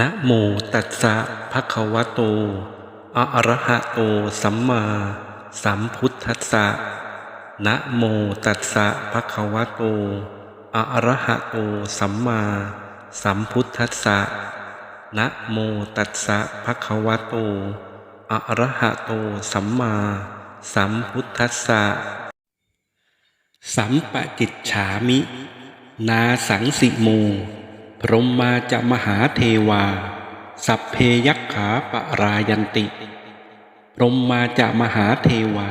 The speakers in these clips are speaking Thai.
นะโมตัสสะภะคะวะโต อะระหะโต สัมมาสัมพุทธัสสะนะโมตัสสะภะคะวะโต อะระหะโต สัมมาสัมพุทธัสสะนะโมตัสสะภะคะวะโต อะระหะโต สัมมาสัมพุทธัสสะ สัมปะจิตฉามิ นาสังสิโม รหมาจะมหาเทวา สัพเพยักขาปรายันติรหมาจะมหาเทวา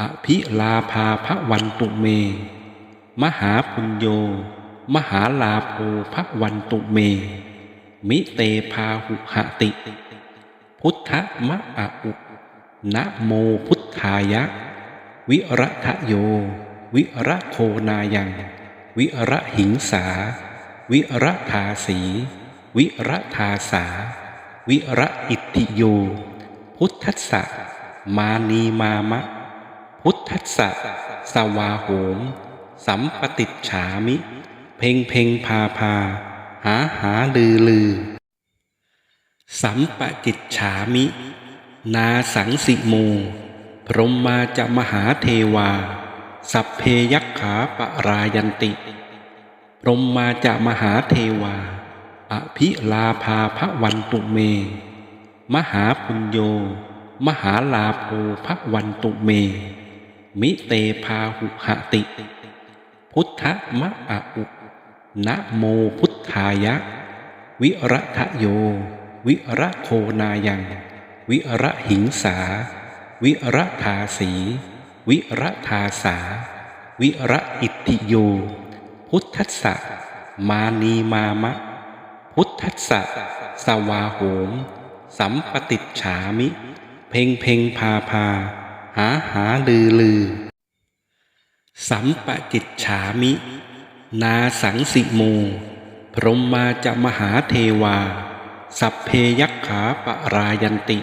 อภิลาภาพระวันตุเม มหาปุญโย มหาลาโภพระวันตุเม มิเตพาหุหติ พุทธมะอะอุนะโมพุทธายะ วิระทะโย วิระโคนายัง วิระหิงสา วิรทาสี วิรทาสา วิระอิทิโย พุทธัสสะมานีมามะ พุทธัสสะสวาโหม สัมปติฉามิ เพ่งเพ่งพาพา หาหาลือลือ สัมปจิฉามิ นาสังสิโมพรหมาจะมหาเทวา สัพเพยักขาปรายันติ พรหมาจะมหาเทวา อภิลาภาพระวันตุเม มหาปุญโย มหาลาโภพระวันตุเม มิเตพาหุหติ พุทธมะอะอุนะโมพุทธายะ วิระทะโย วิระโคนายัง วิระหิงสา วิระทาสี วิระทาสา วิระอิทธิโย พุทธัสสะมานีมามะ พุทธัสสะสวาโหม สัมปติฉามิ เพ่งเพ่งพาพา หาหาลือลือ สัมปจิตฉามิ นาสังสิโม พรหมาจะมหาเทวา สัพเพยักขาปรายันติ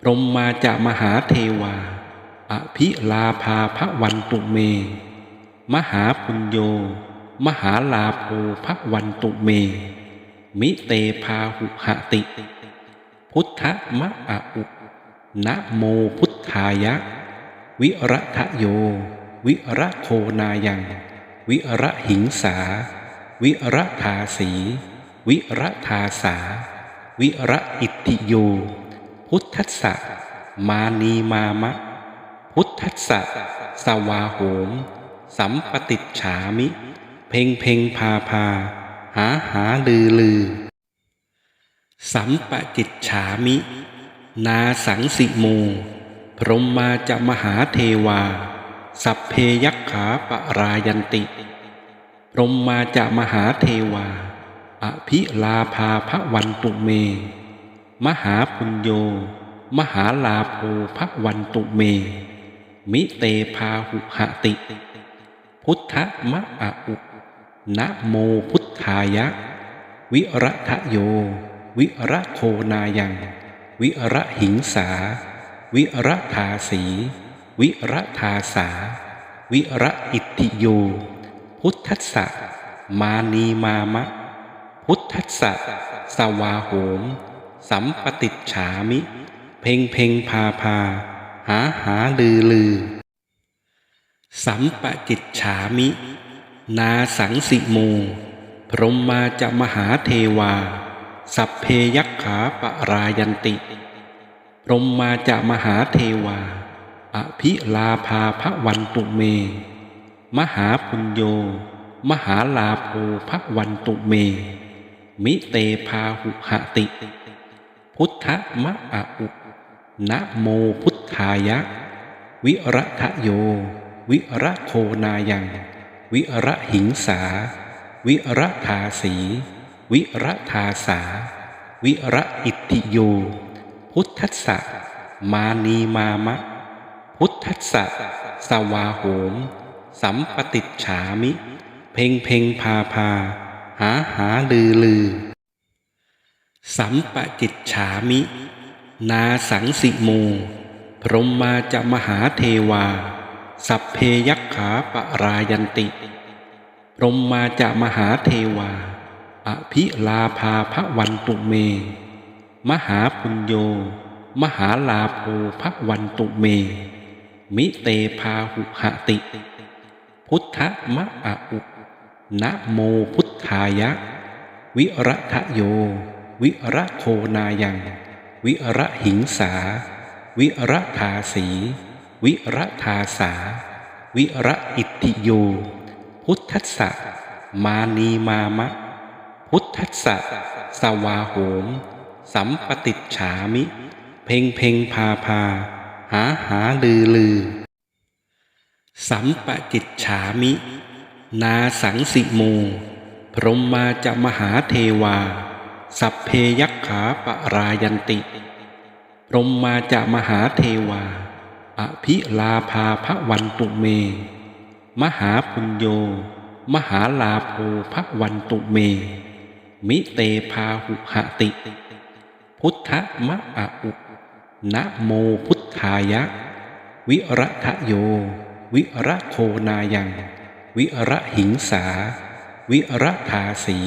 พรหมาจะมหาเทวา อภิลาภาพระวันตุเม มหาปุญโย มหาลาโภพระวันตุเม มิเตพาหุหติ พุทธมะอะอุนะโมพุทธายะ วิระทะโย วิระโคนายัง วิระหิงสา วิระทาสี วิระทาสา วิระอิทธิโย พุทธัสสะมานีมามะ พุทธัสสะสวาโหม สัมปติฉามิ เพ่งเพ่งพาพา หาหาลือลือ สัมปจิตฉามิ นาสังสิโมพรหมาจะมหาเทวา สัพเพยักขาปรายันติพรหมาจะมหาเทวา อภิลาภาพระวันตุเม มหาปุญโย มหาลาโภพระวันตุเม มิเตพาหุหติ พุทธมะอะอุนะโมพุทธายะ วิระทะโย วิระโคนายัง วิระหิงสา วิระทาสี วิระทาสา วิระอิทธิโย พุทธัสสะมานีมามะ พุทธัสสะสวาโหม สัมปติฉามิ เพ่งเพ่งพาพา หาหาลือลือ สัมปจิตฉามิ นาสังสิโม พรหมาจะมหาเทวา สัพเพยักขาปรายันติ พรหมาจะมหาเทวา อภิลาภาพระวันตุเม มหาปุญโย มหาลาโภพระวันตุเม มิเตพาหุหติ พุทธมะอุนะโมพุทธายะ วิระทะโย วิระโคนายัง วิระหิงสา วิระทาสี วิระทาสา วิระอิทธิโย พุทธัสสะมานีมามะ พุทธัสสะสวาโหม สัมปติฉามิ เพ่งเพ่งพาพา หาหาลือลือ สัมปจิตฉามิ นาสังสิโม พรหมาจะมหาเทวา สัพเพยักขาปรายันติ พรหมาจะมหาเทวา อภิลาภาพวันตุเม มหาปุญโย มหาลาโภพวันตุเม มิเตพาหุหติ พุทธมะอะอุนะโมพุทธายะ วิระทะโย วิระโคนายัง วิระหิงสา วิระทาสี วิระทาสา วิระอิติโย พุทธัสสะ มานีมามะ พุทธัสสะ สวาโหม สัมปติฉามิ เพ่งเพ่งพาพา หาหาลือลือ สัมปจิตฉามิ นาสังสิโม พรหมมาจะมหาเทวา สัพเพยักขาปรายันติ พรหมมาจะมหาเทวา อภิลาภาพวันตุเม มหาปุญโย มหาลาโภพวันตุเม มิเตพาหุหติ พุทธมะอะอุนะโมพุทธายะ วิระทะโย วิระโคนายัง วิระหิงสา วิระทาสี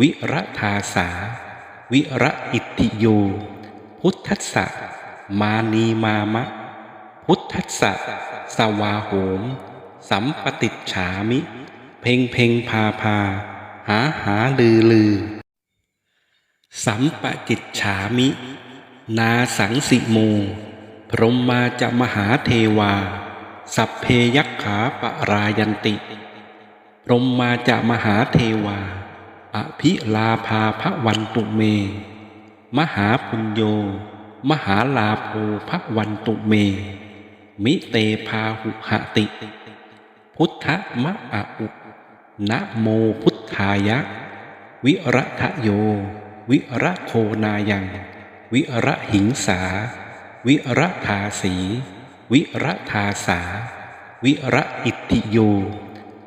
วิระทาสา วิระอิติโย พุทธัสสะมานีมามะ พุทธัสสะสวาโหม สัมปติฉามิ เพ่งเพ่งพาพา หาหาลือลือ สัมปจิตฉามิ นาสังสิโม พรหมมาจะมหาเทวา สัพเพยักขาปรายันติ พรหมมาจะมหาเทวา อภิลาภาพระวันตุเม มหาปุญโย มหาลาโภพระวันตุเม มิเตพาหุหติ พุทธมะอะอุนะโมพุทธายะ วิระทะโย วิระโคนายัง วิระหิงสา วิระทาสี วิระทาสา วิระอิติโย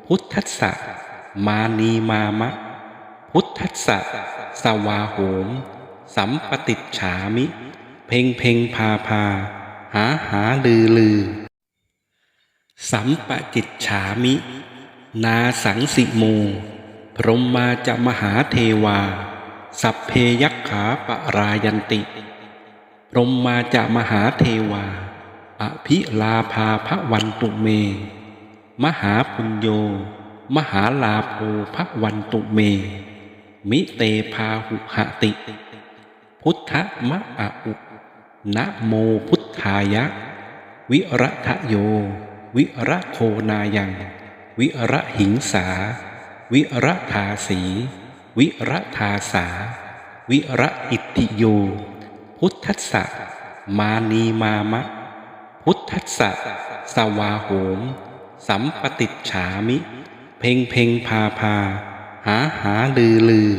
พุทธัสสะมานีมามะ พุทธัสสะสวาโหม สัมปติฉามิ เพ่งเพ่งพาพา หาหาลือลือ สัมปจิตฉามิ นาสังสิโมพรมมาจะมหาเทวา สัพเพยักขาปรายันติพรมมาจะมหาเทวา อภิลาภาพวันตุเม มหาปุญโย มหาลาโภพวันตุเม มิเตพาหุหติ พุทธมะอะอุนะโมพุท ธายะ วิระทะโย วิระโคนายัง วิระหิงสา วิระทาสี วิระทาสา วิระอิติโย พุทธัสสะมานีมามะ พุทธัสสะสวาโหม สัมปติฉามิ เพ่งเพ่งพาพา หาหาลือลือ